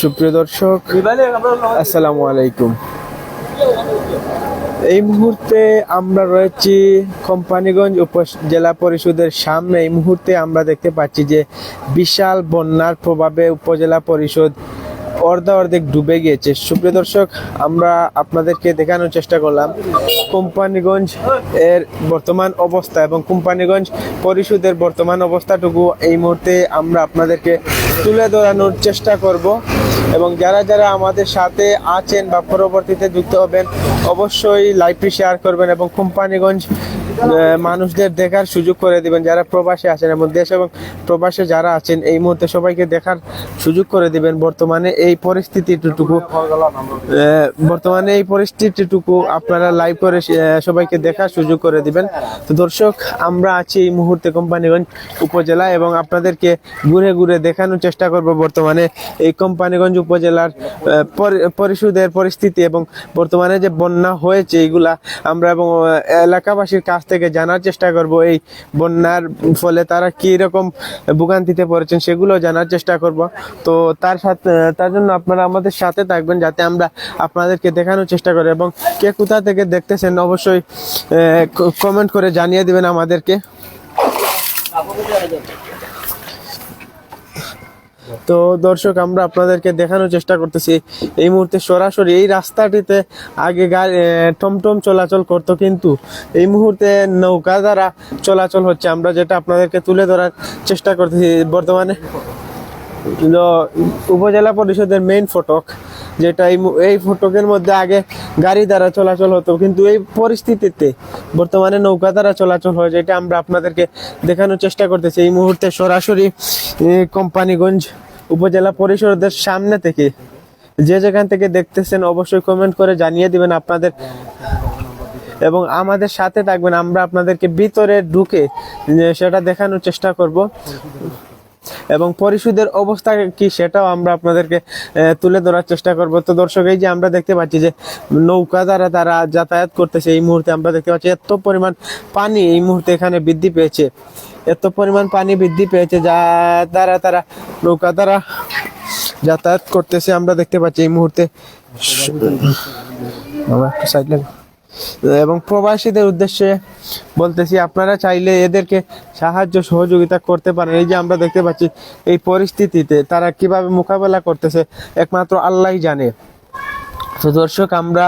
সুপ্রিয় দর্শক আসসালামু আলাইকুম। এই মুহূর্তে আমরা রয়েছি কোম্পানিগঞ্জ উপজেলা পরিষদের সামনে। এই মুহূর্তে আমরা দেখতে পাচ্ছি যে বিশাল বন্যার প্রভাবে উপজেলা পরিষদ অর্ধা অর্ধেক ডুবে গিয়েছে। সুপ্রিয় দর্শক, আমরা আপনাদেরকে দেখানোর চেষ্টা করলাম কোম্পানিগঞ্জ এর বর্তমান অবস্থা এবং কোম্পানিগঞ্জ পরিষদের বর্তমান অবস্থাটুকু এই মুহূর্তে আমরা আপনাদেরকে তুলে ধরানোর চেষ্টা করব এবং যারা যারা আমাদের সাথে আছেন বা পরবর্তীতে যুক্ত হবেন, অবশ্যই লাইভটি শেয়ার করবেন এবং কোম্পানিগঞ্জ মানুষদের দেখার সুযোগ করে দিবেন যারা প্রবাসে আছেন এবং দেশ এবং প্রবাসে যারা আছেন এই মুহূর্তে সবাইকে দেখার সুযোগ করে দিবেন। বর্তমানে এই পরিস্থিতিটুকু বর্তমানে এই পরিস্থিতিটুকু আপনারা লাইভ করে সবাইকে দেখার সুযোগ করে দিবেন। তো দর্শক আমরা আছি এই মুহূর্তে কোম্পানিগঞ্জ উপজেলা এবং আপনাদেরকে ঘুরে ঘুরে দেখানোর চেষ্টা করব বর্তমানে এই কোম্পানিগঞ্জ উপজেলার আহ, পরি- পরিষদের পরিস্থিতি এবং বর্তমানে যে বন্যা হয়েছে এইগুলা আমরা এবং এলাকাবাসীর কাছ থেকে জানার চেষ্টা করব, এই বন্যার ফলে তারা কি রকম ভোগান্তিতে পড়েছেন সেগুলো জানার চেষ্টা করব। তো তার সাথে, তার জন্য আপনারা আমাদের সাথে থাকবেন যাতে আমরা আপনাদেরকে দেখানোর চেষ্টা করি এবং কে কোথা থেকে দেখতেছেন অবশ্যই কমেন্ট করে জানিয়ে দেবেন আমাদেরকে। তো দর্শক, আমরা আপনাদেরকে দেখানোর চেষ্টা করতেছি। এই মুহূর্তে সরাসরি এই রাস্তাটিতে আগে গাড়ি টমটম চলাচল করতো, কিন্তু এই মুহূর্তে নৌকা দ্বারা চলাচল হচ্ছে। আমরা যেটা আপনাদেরকে তুলে ধরার চেষ্টা করতেছি বর্তমানে। উপজেলা পরিষদের মেইন ফটক, যেটা এই ফটকের মধ্যে আগে গাড়ি দ্বারা চলাচল হতো, কিন্তু এই পরিস্থিতিতে বর্তমানে নৌকা দ্বারা চলাচল হয়, যেটা আমরা আপনাদেরকে দেখানোর চেষ্টা করতেছি। এই মুহূর্তে সরাসরি কোম্পানিগঞ্জ উপজেলা পরিষদের সামনে থেকে যে যেখান থেকে দেখতেছেন অবশ্যই কমেন্ট করে জানিয়ে দিবেন আপনাদের। এবং আমাদের সাথে থাকবেন, আমরা আপনাদেরকে ভিতরে ঢুকে সেটা দেখানোর চেষ্টা করব। এবং পরিষদের অবস্থা কি সেটাও আমরা আপনাদেরকে তুলে ধরার চেষ্টা করব। তো দর্শক, এই যে আমরা দেখতে পাচ্ছি যে নৌকা দ্বারা তারা যাতায়াত করতেছে এই মুহূর্তে, আমরা দেখতে পাচ্ছি এত পরিমাণ পানি এই মুহূর্তে এখানে বৃদ্ধি পেয়েছে। এত পরিমাণ পানি বৃদ্ধি পেয়েছে যা দ্বারা তারা নৌকা দ্বারা যাতায়াত করতেছে। আমরা দেখতে পাচ্ছি এই মুহূর্তে। একটু side লাগো। এবং প্রবাসীদের উদ্দেশ্যে বলতেছি, আপনারা চাইলে এদেরকে সাহায্য, সহযোগিতা করতে পারেন। এই যে আমরা দেখতে পাচ্ছি, এই পরিস্থিতিতে তারা কীভাবে মোকাবেলা করতেছে, একমাত্র আল্লাহই জানে। তো দর্শক, আমরা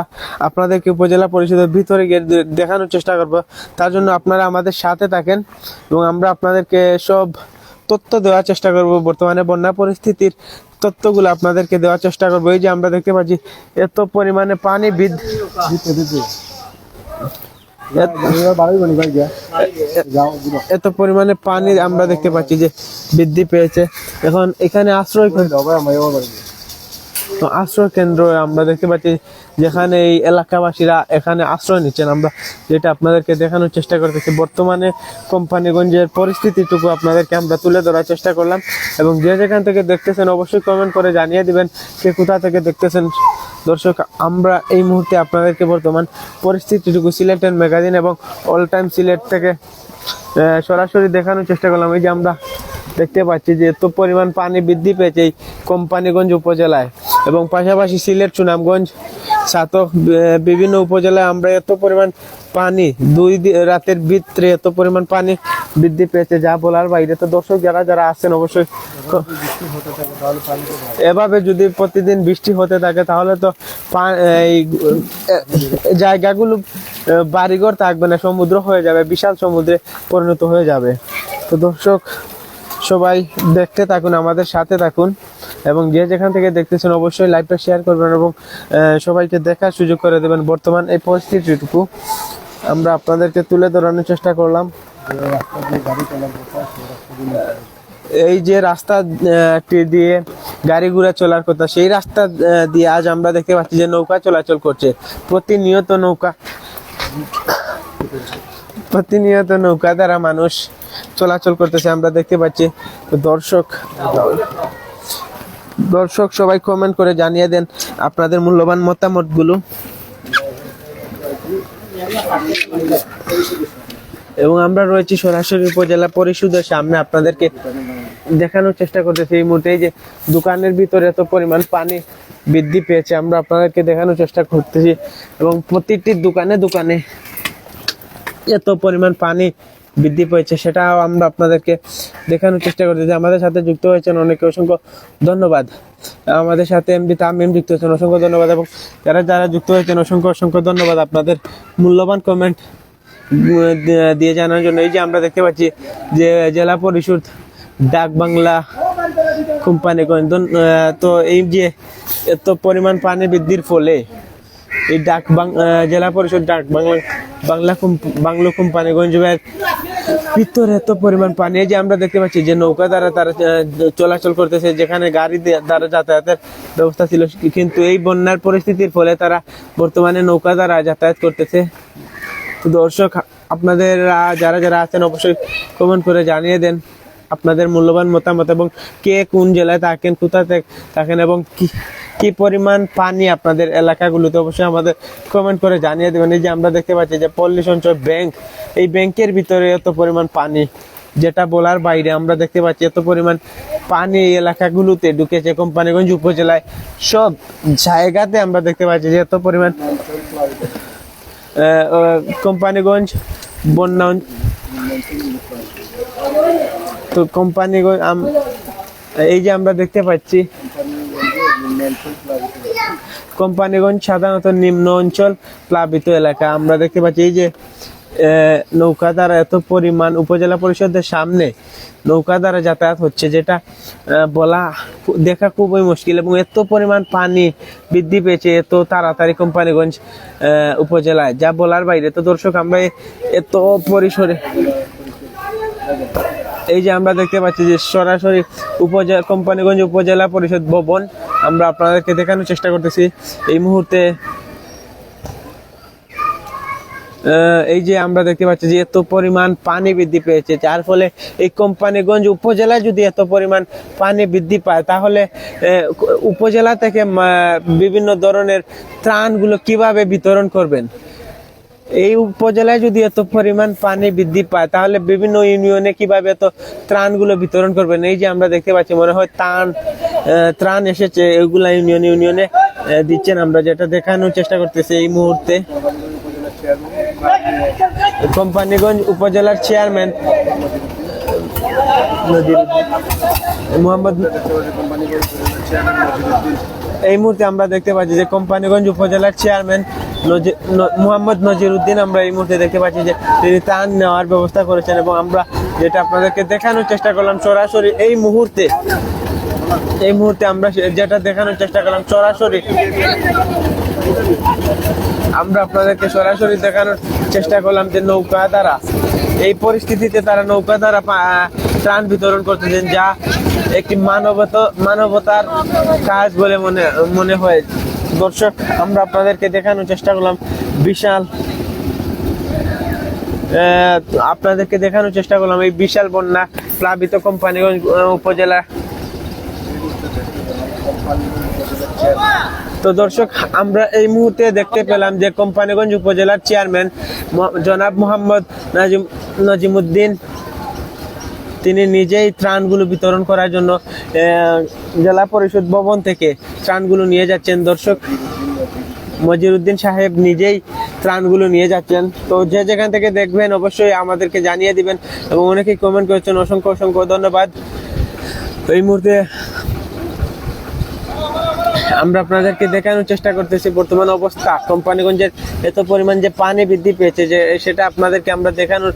আপনাদেরকে উপজেলা পরিষদের ভিতরে গিয়ে দেখানোর চেষ্টা করব। তার জন্য আপনারা আমাদের সাথে থাকেন এবং আমরা আপনাদেরকে সব তথ্য দেওয়ার চেষ্টা করব। বর্তমানে বন্যা পরিস্থিতির তথ্যগুলো আপনাদেরকে দেওয়ার চেষ্টা করব। এই যে আমরা দেখতে পাচ্ছি, এত পরিমাণে পানি বৃদ্ধি এত পরিমাণে পানি আমরা দেখতে পাচ্ছি যে বৃদ্ধি পেয়েছে। এখন এখানে আশ্রয় তো আশ্রয় কেন্দ্র আমরা দেখতে পাচ্ছি যেখানে এই এলাকাবাসীরা এখানে আশ্রয় নিচ্ছেন। আমরা যেটা আপনাদেরকে দেখানোর চেষ্টা করতেছি, বর্তমানে কোম্পানিগঞ্জের পরিস্থিতিটুকু আপনাদেরকে আমরা তুলে ধরার চেষ্টা করলাম। এবং যে যেখান থেকে দেখতেছেন, অবশ্যই কমেন্ট করে জানিয়ে দিবেন, কে কোথা থেকে দেখতেছেন দর্শক, আমরা এই মুহূর্তে আপনাদেরকে বর্তমান পরিস্থিতিটুকু সিলেটের ম্যাগাজিন এবং অল টাইম সিলেট থেকে সরাসরি দেখানোর চেষ্টা করলাম। এই যে আমরা দেখতে পাচ্ছি যে এত পরিমাণ পানি বৃদ্ধি পেয়েছে এই কোম্পানিগঞ্জ উপজেলায় এবং পাশাপাশি সিলেট সুনামগঞ্জ। সাতক বিভিন্ন উপজেলায় আমরা এত পরিমাণ পানি, দুই রাতের ভিতরে এত পরিমাণ পানি বৃদ্ধি পেয়েছে, যা বলার বাইরে। তো দর্শক, যারা যারা আসছেন অবশ্যই এভাবে যদি প্রতিদিন বৃষ্টি হতে থাকে, তাহলে তো এই জায়গাগুলো বাড়িঘর থাকবে না, সমুদ্র হয়ে যাবে, বিশাল সমুদ্রে পরিণত হয়ে যাবে। তো দর্শক সবাই দেখতে থাকুন, আমাদের সাথে থাকুন এবং যে যেখান থেকে দেখতেছেন অবশ্যই লাইভটা শেয়ার করবেন এবং সবাইকে দেখার সুযোগ করে দেবেন। বর্তমান এই পরিস্থিতিটুকু আমরা আপনাদেরকে তুলে ধরানোর চেষ্টা করলাম। এই যে রাস্তা দিয়ে গাড়ি ঘোড়া চলার কথা, সেই রাস্তা দিয়ে আজ আমরা দেখতে পাচ্ছি যে নৌকা চলাচল করছে। প্রতিনিয়ত নৌকা প্রতিনিয়ত নৌকা দ্বারা মানুষ চলাচল করতেছে, আমরা দেখতে পাচ্ছি দর্শক দর্শক সবাই কমেন্ট করে জানিয়ে দেন আপনাদের মূল্যবান মতামতগুলো এবং আমরা রয়েছি সরাসরি উপজেলা পরিষদের সামনে আপনাদেরকে দেখানোর চেষ্টা করতেছি এই মুহূর্তে। যে দোকানের ভিতরে এত পরিমাণ পানি বৃদ্ধি পেয়েছে, আমরা আপনাদেরকে দেখানোর চেষ্টা করতেছি। এবং প্রতিটি দোকানে দোকানে এত পরিমাণ পানি বৃদ্ধি পেয়েছে, সেটাও আমরা আপনাদেরকে দেখানোর চেষ্টা করছি যে আমাদের সাথে যুক্ত হয়েছেন অনেকে। অসংখ্য ধন্যবাদ। আমাদের সাথে এমডি তামিম যুক্ত হয়েছেন, অসংখ্য ধন্যবাদ। এবং যারা যারা যুক্ত হয়েছেন, অসংখ্য অসংখ্য ধন্যবাদ আপনাদের মূল্যবান কমেন্ট দিয়ে জানার জন্য। এই যে আমরা দেখতে পাচ্ছি যে জেলা পরিষদ ডাক বাংলা কোম্পানিগঞ্জ ধন- তো এই যে এত পরিমাণ পানি বৃদ্ধির ফলে এই ডাক জেলা পরিষদ ডাক বাংলা বাংলা বাংলো কোম্পানিগঞ্জের ভিতরে এত পরিমাণ পানি। যে আমরা দেখতে পাচ্ছি যে নৌকা দ্বারা তারা চলাচল করতেছে, যেখানে গাড়ি দ্বারা যাতায়াতের ব্যবস্থা ছিল। কিন্তু এই বন্যার পরিস্থিতির ফলে তারা বর্তমানে নৌকা দ্বারা যাতায়াত করতেছে। দর্শক, আপনাদের যারা যারা আছেন, অবশ্যই কমেন্ট করে জানিয়ে দেন আপনাদের মূল্যবান মতামত এবং কে কোন জেলায় থাকেন, কোথা থেকে থাকেন এবং কি কি পরিমাণ পানি আপনাদের এলাকাগুলোতে অবশ্যই আমাদের কমেন্ট করে জানিয়ে দেবেন। এই যে আমরা দেখতে পাচ্ছি যে পল্লী সঞ্চয় ব্যাংক, এই ব্যাংকের ভিতরে এত পরিমাণ পানি, যেটা বলার বাইরে আমরা দেখতে পাচ্ছি এত পরিমাণ পানি এই এলাকাগুলোতে ঢুকেছে কোম্পানিগঞ্জ উপজেলায়। সব জায়গাতে আমরা দেখতে পাচ্ছি যে এত পরিমাণ কোম্পানিগঞ্জ বন্যা, তো কোম্পানিগঞ্জ এই যে আমরা দেখতে পাচ্ছি কোম্পানিগঞ্জ সাধারণত নিম্ন অঞ্চল প্লাবিত এলাকা। আমরা দেখতে পাচ্ছি এই যে নৌকা দ্বারা এত পরিমাণ উপজেলা পরিষদের সামনে নৌকা দ্বারা যাতায়াত হচ্ছে, যেটা বলা দেখা খুবই মুশকিল এবং এত পরিমাণ পানি বৃদ্ধি পেয়েছে এত তাড়াতাড়ি কোম্পানিগঞ্জ উপজেলায়। যা বলার বাইরে, তো দর্শক, আমরা এত পরিসরে এই যে আমরা দেখতে পাচ্ছি যে সরাসরি উপজেলা, কোম্পানিগঞ্জ উপজেলা পরিষদ ভবন, আমরা আপনাদেরকে দেখানোর চেষ্টা করতেছি। এই মুহূর্তে এই যে আমরা দেখতে পাচ্ছি যে এত পরিমাণ পানি বৃদ্ধি পেয়েছে, যার ফলে এই কোম্পানিগঞ্জ উপজেলায় যদি এত পরিমাণ পানি বৃদ্ধি পায়, তাহলে উপজেলা থেকে বিভিন্ন ধরনের ত্রাণগুলো কীভাবে বিতরণ করবেন? এই উপজেলায় যদি এত পরিমাণ পানি বৃদ্ধি পায়, তাহলে বিভিন্ন ইউনিয়নে কীভাবে এত ত্রাণগুলো বিতরণ করবেন? এই যে আমরা দেখতে পাচ্ছি, মনে হয় ত্রাণ ত্রাণ এসেছে, এগুলা ইউনিয়ন ইউনিয়নে দিচ্ছেন। আমরা যেটা দেখানোর চেষ্টা করতেছি এই মুহূর্তে। কোম্পানিগঞ্জ উপজেলার চেয়ারম্যান মোহাম্মদ এই মুহূর্তে আমরা দেখতে পাচ্ছি যে কোম্পানিগঞ্জ উপজেলার চেয়ারম্যান মোহাম্মদ নজির উদ্দিন আমরা এই মুহূর্তে দেখতে পাচ্ছি যে তিনি তান নেওয়ার ব্যবস্থা করেছেন এবং আমরা যেটা আপনাদেরকে দেখানোর চেষ্টা করলাম, সরাসরি এই মুহূর্তে এই মুহূর্তে আমরা যেটা দেখানোর চেষ্টা করলাম, সরাসরি আমরা আপনাদেরকে সরাসরি দেখানোর চেষ্টা করলাম যে নৌকা দ্বারা। এই পরিস্থিতিতে তারা নৌকা দ্বারা ত্রাণ বিতরণ করতেছেন যা একটি মানবত, মানবতার কাজ বলে মনে মনে হয়। দর্শক, আমরা আপনাদেরকে দেখানোর চেষ্টা করলাম বিশাল আপনাদেরকে দেখানোর চেষ্টা করলাম এই বিশাল বন্যা প্লাবিত কোম্পানিগঞ্জ উপজেলা। তো দর্শক, আমরা এই মুহূর্তে দেখতে পেলাম যে কোম্পানিগঞ্জ উপজেলার চেয়ারম্যান জনাব মোহাম্মদ নাজিম নাজিমুদ্দিন, তিনি নিজেই ত্রাণগুলো বিতরণ করার জন্য জেলা পরিষদ ভবন থেকে ত্রাণগুলো নিয়ে যাচ্ছেন। দর্শক, মজিরুদ্দিন সাহেব নিজেই ত্রাণগুলো নিয়ে যাচ্ছেন। তো যে যেখান থেকে দেখবেন, অবশ্যই আমাদেরকে জানিয়ে দিবেন এবং অনেকেই কমেন্ট করেছেন। অসংখ্য অসংখ্য ধন্যবাদ। এই মুহূর্তে আমরা আপনাদেরকে দেখানোর চেষ্টা করতেছি বর্তমান অবস্থা। কোম্পানিগঞ্জের এত পরিমাণ যে পানি বৃদ্ধি পেয়েছে যে সেটা আপনাদেরকে আমরা দেখানোর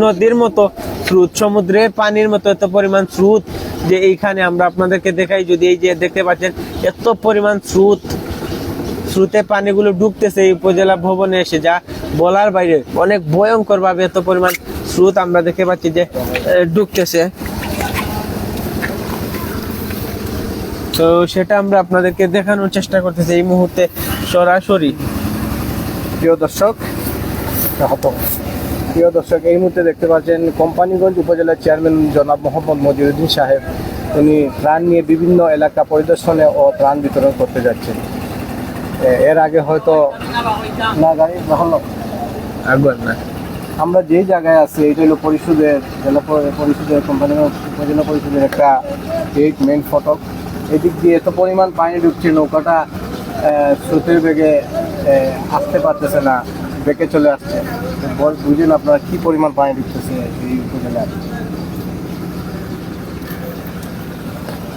নদীর মতো স্রোত সমুদ্রে পানির মতো এত পরিমাণ স্রোত যে এইখানে আমরা আপনাদেরকে দেখাই। যদি এই যে দেখতে পাচ্ছেন এত পরিমাণ স্রোত স্রোতে পানিগুলো ঢুকতেছে এই উপজেলা ভবনে এসে যা বলার বাইরে অনেক ভয়ঙ্কর ভাবে এত পরিমাণ স্রোত আমরা দেখতে পাচ্ছি যে আহ, তো সেটা আমরা আপনাদেরকে দেখানোর চেষ্টা করতেছি এই মুহূর্তে সরাসরি। প্রিয় দর্শক প্রিয় দর্শক এই মুহূর্তে দেখতে পাচ্ছেন কোম্পানিগঞ্জ উপজেলার চেয়ারম্যান জনাব মোহাম্মদ মজিউদ্দিন সাহেব। উনি ত্রাণ নিয়ে বিভিন্ন এলাকা পরিদর্শনে ও ত্রাণ বিতরণ করতে যাচ্ছেন। এর আগে হয়তো না গাড়ি না। আমরা যেই জায়গায় আছি এটা হলো পরিষদের জেলা পরি- পরিষদের কোম্পানি উপজেলা পরিষদের একটা গেট মেন ফটক। এদিক দিয়ে এত পরিমাণ পানি ঢুকছে নৌকাটা স্রোতের বেগে আসতে পারতেছে না বেঁকে চলে আসছে। বুঝেন আপনারা কি পরিমাণ পানি ঢুকতেছে এই উপজেলায়?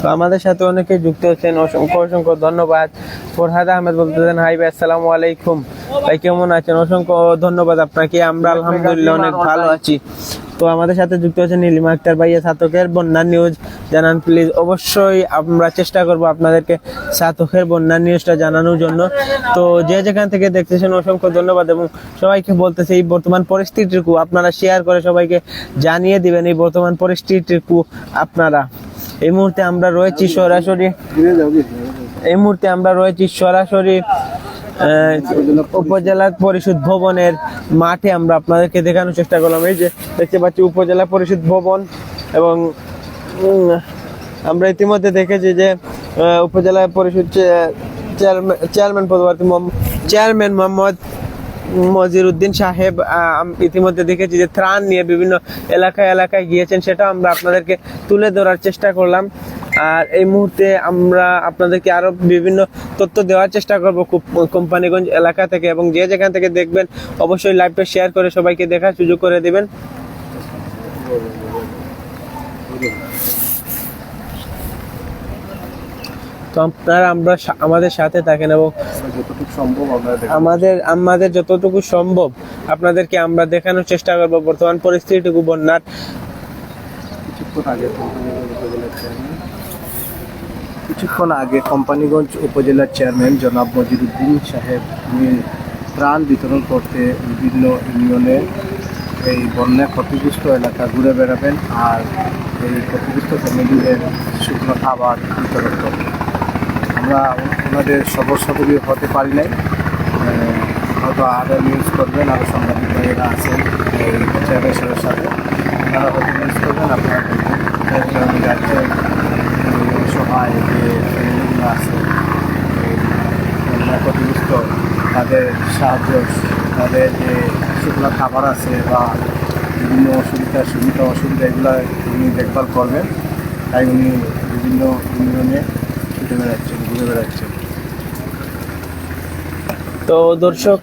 তো আমাদের সাথে অনেকে যুক্ত হচ্ছেন অসংখ্য অসংখ্য ধন্যবাদ। ফরহাদ আহমেদ বলতেছেন হাই ভাই আসসালামু আলাইকুম। ভাই কেমন আছেন? অসংখ্য ধন্যবাদ আপনাকে। আমরা আলহামদুলিল্লাহ অনেক ভালো আছি। তো আমাদের সাথে যুক্ত হচ্ছে নীলিমা আক্তার ভাইয়া, সাতকের বন্যার নিউজ জানান প্লিজ অবশ্যই আমরা চেষ্টা করব আপনাদেরকে সাতকের বন্যার নিউজটা জানানোর জন্য তো যে যেখান থেকে দেখতেছেন অসংখ্য ধন্যবাদ এবং সবাইকে বলতেছে, এই বর্তমান পরিস্থিতিটুকু আপনারা শেয়ার করে সবাইকে জানিয়ে দিবেন, এই বর্তমান পরিস্থিতিটুকু আপনারা এই মুহূর্তে আমরা রয়েছি সরাসরি? এই মুহূর্তে আমরা রয়েছি সরাসরি উপজেলা পরিষদ ভবনের মাঠে আমরা আপনাদেরকে দেখানোর চেষ্টা করলাম। এই যে দেখতে পাচ্ছি উপজেলা পরিষদ ভবন এবং আমরা ইতিমধ্যে দেখেছি যে উপজেলা পরিষদ চেয়ারম্যান পদপ্রার্থী চেয়ারম্যান মোহাম্মদ মজির উদ্দিন সাহেব ইতিমধ্যে দেখেছি যে ত্রাণ নিয়ে বিভিন্ন এলাকায় এলাকায় গিয়েছেন সেটা আমরা আপনাদেরকে তুলে ধরার চেষ্টা করলাম। আর এই মুহূর্তে আমরা আপনাদেরকে আরও বিভিন্ন তথ্য দেওয়ার চেষ্টা করব কোম্পানিগঞ্জ এলাকা থেকে এবং যে যেখান থেকে দেখবেন, অবশ্যই লাইভটা শেয়ার করে সবাইকে দেখার সুযোগ করে দেবেন। তো আপনারা, আমরা আমাদের সাথে থাকেন এবং আমাদের আমাদের যতটুকু সম্ভব আপনাদেরকে আমরা দেখানোর চেষ্টা করব। বর্তমান পরিস্থিতিটুকু বন্যার আগে কিছুক্ষণ আগে কোম্পানিগঞ্জ উপজেলার চেয়ারম্যান জনাব মজিদুদ্দিন সাহেব ত্রাণ বিতরণ করতে বিভিন্ন ইউনিয়নে এই বন্যা ক্ষতিগ্রস্ত এলাকা ঘুরে বেড়াবেন আর এই ক্ষতিগ্রস্ত ফ্যামিলিদের শুকনো খাবার বিতরণ করবেন। আমরা ওনাদের সবরই হতে পারি নাই। হয়তো আরও নিউজ করবেন, আরও সাংবাদিক ভাইয়েরা আছেন চেয়ারম্যান সাহেবের সাথে। আপনারা হয়তো নিউজ করবেন, আপনারা সহায় যে ফ্যামিলিগুলো আছে ক্ষতিগ্রস্ত তাদের সাহায্য, তাদের যে শুকনো খাবার আছে বা বিভিন্ন অসুবিধা, সুবিধা, অসুবিধা, এগুলো উনি দেখভাল করবেন। তাই উনি বিভিন্ন ইউনিয়নে ছুটে বেড়াচ্ছেন, ঘুরে বেড়াচ্ছেন। তো দর্শক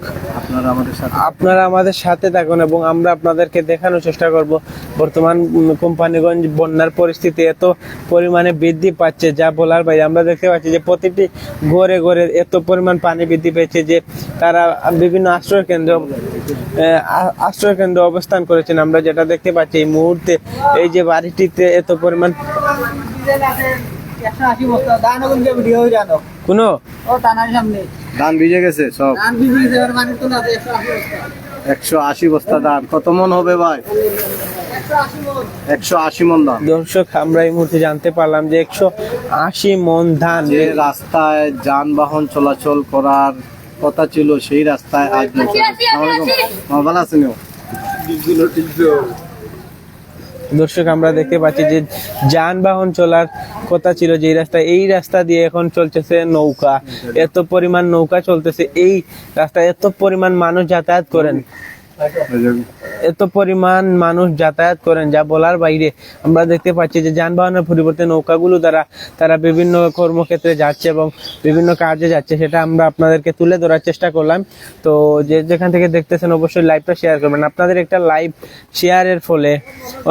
আপনারা আমাদের সাথে থাকুন। এবং আমরা আপনাদেরকে দেখানোর চেষ্টা করব। বর্তমান কোম্পানিগঞ্জ বন্যার পরিস্থিতি এত পরিমাণে বৃদ্ধি পাচ্ছে, যা বলার বাইরে। আমরা দেখতে পাচ্ছি যে প্রতিটি ঘরে ঘরে এত পরিমাণ পানি বৃদ্ধি পেয়েছে যে তারা বিভিন্ন আশ্রয় কেন্দ্র আশ্রয় কেন্দ্র অবস্থান করেছেন। আমরা যেটা দেখতে পাচ্ছি এই মুহূর্তে এই যে বাড়িটিতে এত পরিমাণ কোনো? ধান ভিজে গেছে সব। একশো আশি বস্তা একশো ধান। কত মন হবে ভাই? একশো আশি মন ধান। দর্শক আমরা এই মুহূর্তে জানতে পারলাম যে একশো আশি মন ধান যে রাস্তায় যানবাহন চলাচল করার কথা ছিল সেই রাস্তায় আজ ভালো আছেন? দর্শক, আমরা দেখতে পাচ্ছি যে যানবাহন চলার কথা ছিল যে রাস্তা, এই রাস্তা দিয়ে এখন চলতেছে নৌকা। এত পরিমাণ নৌকা চলতেছে, এই রাস্তায় এত পরিমাণ মানুষ যাতায়াত করেন। এত পরিমাণ মানুষ যাতায়াত করেন যা বলার বাইরে। আমরা দেখতে পাচ্ছি যে যানবাহনের পরিবর্তে নৌকাগুলো দ্বারা তারা বিভিন্ন কর্মক্ষেত্রে যাচ্ছে এবং বিভিন্ন কাজে যাচ্ছে, সেটা আমরা আপনাদেরকে তুলে ধরার চেষ্টা করলাম। তো যে যেখান থেকে দেখতেছেন অবশ্যই লাইভটা শেয়ার করবেন। আপনাদের একটা লাইভ শেয়ারের ফলে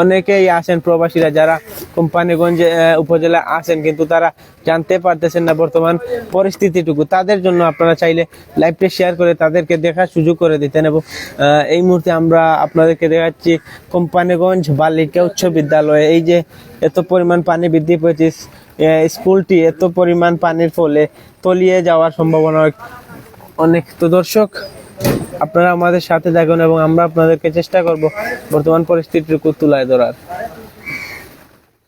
অনেকেই আসেন প্রবাসীরা যারা কোম্পানিগঞ্জ উপজেলা আসেন, কিন্তু তারা জানতে পারতেছেন না বর্তমান পরিস্থিতিটুকু। তাদের জন্য আপনারা চাইলে লাইভটা শেয়ার করে তাদেরকে দেখার সুযোগ করে দিতেন এবং এই মুহূর্তে আমরা আপনাদেরকে দেখাচ্ছি কোম্পানিগঞ্জ বালিকা উচ্চ বিদ্যালয়ে। এই যে এত পরিমাণ পানি বৃদ্ধি পেয়েছে স্কুলটি এত পরিমাণ পানির ফলে তলিয়ে যাওয়ার সম্ভাবনা অনেক- তো দর্শক, আপনারা আমাদের সাথে থাকুন এবং আমরা আপনাদেরকে চেষ্টা করব বর্তমান পরিস্থিতিটুকু তুলায় ধরার।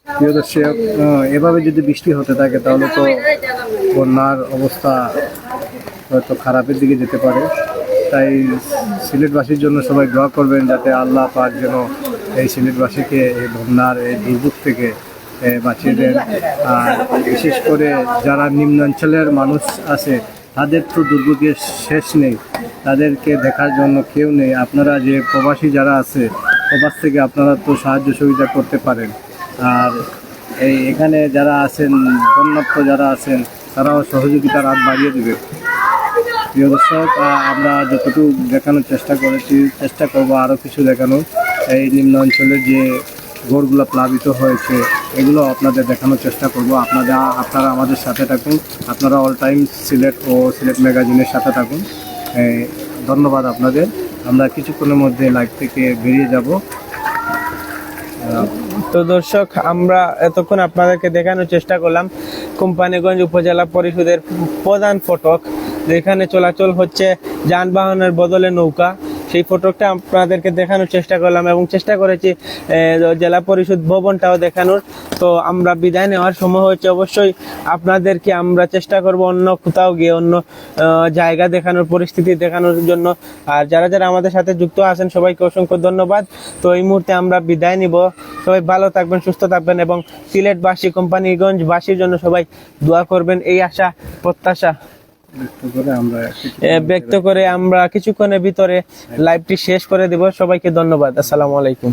প্রিয় দর্শক এভাবে যদি বৃষ্টি হতে থাকে, তাহলে তো বন্যার অবস্থা হয়তো খারাপের দিকে যেতে পারে। তাই সিলেটবাসীর জন্য সবাই দোয়া করবেন যাতে আল্লাহ পাক যেন এই সিলেটবাসীকে এই বন্যার এই দুর্যোগ থেকে বাঁচিয়ে দেন। আর বিশেষ করে যারা নিম্নাঞ্চলের মানুষ আছে, তাদের তো দুর্যোগের শেষ নেই। তাদেরকে দেখার জন্য কেউ নেই। আপনারা যে প্রবাসী যারা আছে, প্রবাস থেকে আপনারা তো সাহায্য সুবিধা করতে পারেন। আর এই এখানে যারা আছেন বন্যাত্ম যারা আছেন, তারাও সহযোগিতার হাত বাড়িয়ে দেবে। প্রিয় দর্শক আমরা যতটুকু দেখানোর চেষ্টা করেছি, চেষ্টা করব আরও কিছু দেখানোর। এই নিম্ন অঞ্চলে যে ঘরগুলো প্লাবিত হয়েছে, এগুলো আপনাদের দেখানোর চেষ্টা করব। আপনাদের আপনারা আমাদের সাথে থাকুন। আপনারা অল টাইম সিলেট ও সিলেট ম্যাগাজিনের সাথে থাকুন। ধন্যবাদ আপনাদের। আমরা কিছুক্ষণের মধ্যে লাইভ থেকে বেরিয়ে যাব। তো দর্শক, আমরা এতক্ষণ আপনাদেরকে দেখানোর চেষ্টা করলাম। কোম্পানিগঞ্জ উপজেলা পরিষদের প্রধান ফটক। যেখানে চলাচল হচ্ছে যানবাহনের বদলে নৌকা। সেই ফটকটা আপনাদেরকে দেখানোর চেষ্টা করলাম এবং চেষ্টা করেছি জেলা পরিষদ ভবনটাও দেখানোর। তো আমরা বিদায় নেওয়ার সময় হচ্ছে অবশ্যই আপনাদেরকে আমরা চেষ্টা করব অন্য কোথাও গিয়ে, অন্য জায়গা দেখানোর, পরিস্থিতি দেখানোর জন্য। আর যারা যারা আমাদের সাথে যুক্ত আছেন, সবাইকে অসংখ্য ধন্যবাদ। তো এই মুহূর্তে আমরা বিদায় নিব। সবাই ভালো থাকবেন, সুস্থ থাকবেন এবং সিলেটবাসী কোম্পানিগঞ্জ বাসীর জন্য সবাই দোয়া করবেন। এই আশা, প্রত্যাশা। ব্যক্ত করে আমরা কিছুক্ষণের ভিতরে লাইভটি শেষ করে দেব। সবাইকে ধন্যবাদ। আসসালামু আলাইকুম।